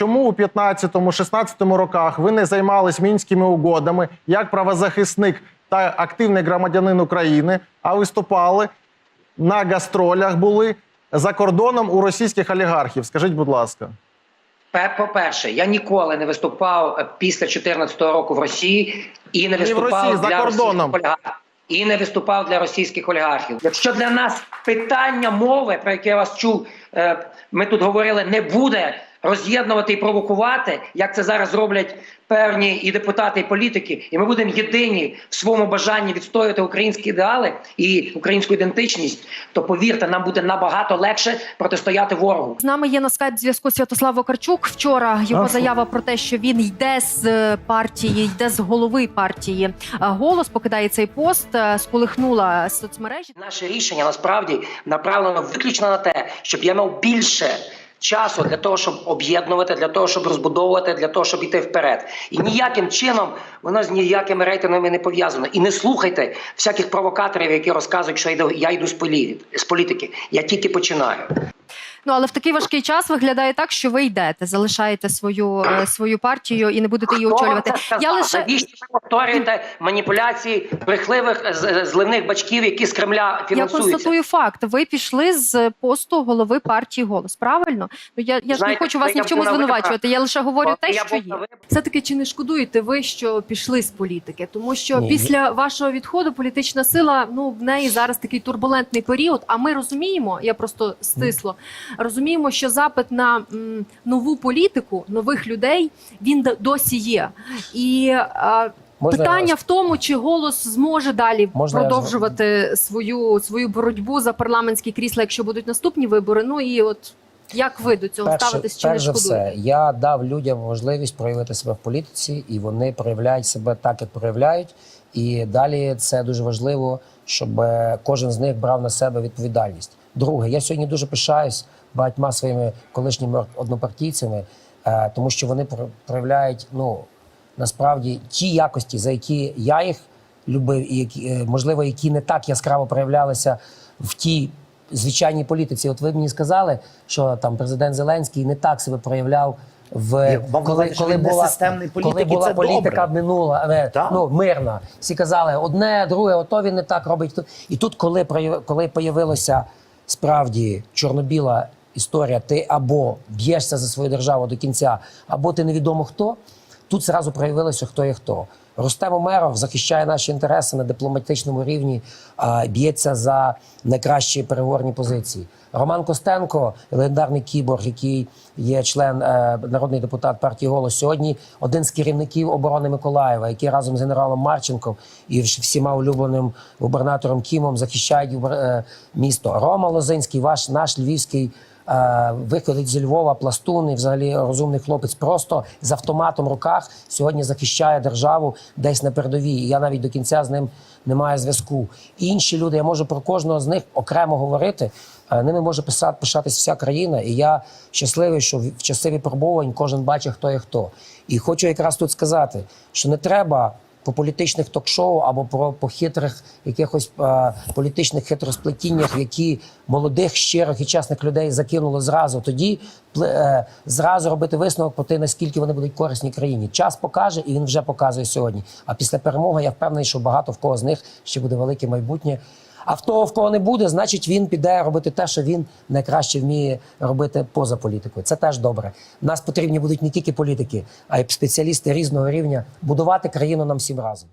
чому у 15-16 роках ви не займались мінськими угодами як правозахисник та активний громадянин України, а виступали на гастролях були за кордоном у російських олігархів? Скажіть, будь ласка. По-перше, я ніколи не виступав е, після 2014 року в Росії і не виступав Росії, за кордоном. олігархів. І не виступав для російських олігархів. Якщо для нас питання мови, про яке я вас чув, е, ми тут говорили, не буде роз'єднувати і провокувати, як це зараз роблять певні і депутати, і політики, і ми будемо єдині в своєму бажанні відстоювати українські ідеали і українську ідентичність, то повірте, нам буде набагато легше протистояти ворогу. З нами є на скайп зв'язку Святослав Вакарчук. Вчора його А, заява про те, що він йде з е, партії, йде з голови партії. Е, Голос покидає цей пост, е, сколихнула соцмережі. Наше рішення насправді направлено виключно на те, щоб я мав більше часу для того, щоб об'єднувати, для того, щоб розбудовувати, для того, щоб йти вперед. І ніяким чином воно з ніякими рейтингами не пов'язано. І не слухайте всяких провокаторів, які розказують, що я йду з політики. Я тільки починаю. Ну але в такий важкий час виглядає так, що ви йдете, залишаєте свою е, свою партію і не будете її очолювати. Я лише Навіщо ви повторюєте маніпуляції брехливих з- зливних бачків, які з Кремля я констатую факт. Ви пішли з посту голови партії голос. Правильно? Ну я, я ж не хочу вас ні в чому звинувачувати. Я лише говорю те, що є. Все таки чи не шкодуєте ви, що пішли з політики? Тому що Ні. після вашого відходу політична сила ну в неї зараз такий турбулентний період. А ми розуміємо, я просто стисло розуміємо, що запит на нову політику, нових людей він досі є. І Можна питання в тому, чи голос зможе далі Можна продовжувати свою свою боротьбу за парламентські крісла, якщо будуть наступні вибори. Ну і от як ви до цього Перше, ставитесь чи не перш за шкодуєте? все, я дав людям можливість проявити себе в політиці, і вони проявляють себе так, як проявляють. І далі це дуже важливо, щоб е, кожен з них брав на себе відповідальність. Друге, я сьогодні дуже пишаюсь багатьма своїми колишніми однопартійцями, е, тому що вони про- проявляють ну насправді ті якості, за які я їх любив, і які е, можливо, які не так яскраво проявлялися в тій звичайній політиці. От ви мені сказали, що там президент Зеленський не так себе проявляв. В вам коли, говорю, коли була системний політик, коли була це політика добре. минула, е, ну мирна. Всі казали одне, друге, ото він не так робить. І тут, коли коли появилося справді чорно-біла історія, ти або б'єшся за свою державу до кінця, або ти невідомо хто. Тут зразу проявилося, хто є хто. Рустем Умеров захищає наші інтереси на дипломатичному рівні, б'ється за найкращі переговорні позиції. Роман Костенко, легендарний кіборг, який є член е, народний депутат партії «Голос», сьогодні один з керівників оборони Миколаєва, який разом з генералом Марченком і всіма улюбленим губернатором Кімом захищають е, місто. Рома Лозинський, ваш наш львівський виходить зі Львова пластун і взагалі розумний хлопець просто з автоматом в руках сьогодні захищає державу десь на передовій. І я навіть до кінця з ним не маю зв'язку. Інші люди, я можу про кожного з них окремо говорити. е, Ними може писати пишатись вся країна, і я щасливий, що в часи випробувань кожен бачить, хто є хто. І хочу якраз тут сказати, що не треба по політичних ток-шоу або про по хитрих якихось е, політичних хитросплетіннях, які молодих, щирих і чесних людей закинули зразу. Тоді е, зразу робити висновок про те, наскільки вони будуть корисні країні. Час покаже, і він вже показує сьогодні. А після перемоги я впевнений, що багато в кого з них ще буде велике майбутнє. А в того, в кого не буде, значить він піде робити те, що він найкраще вміє робити поза політикою. Це теж добре. Нас потрібні будуть не тільки політики, а й спеціалісти різного рівня будувати країну нам всім разом.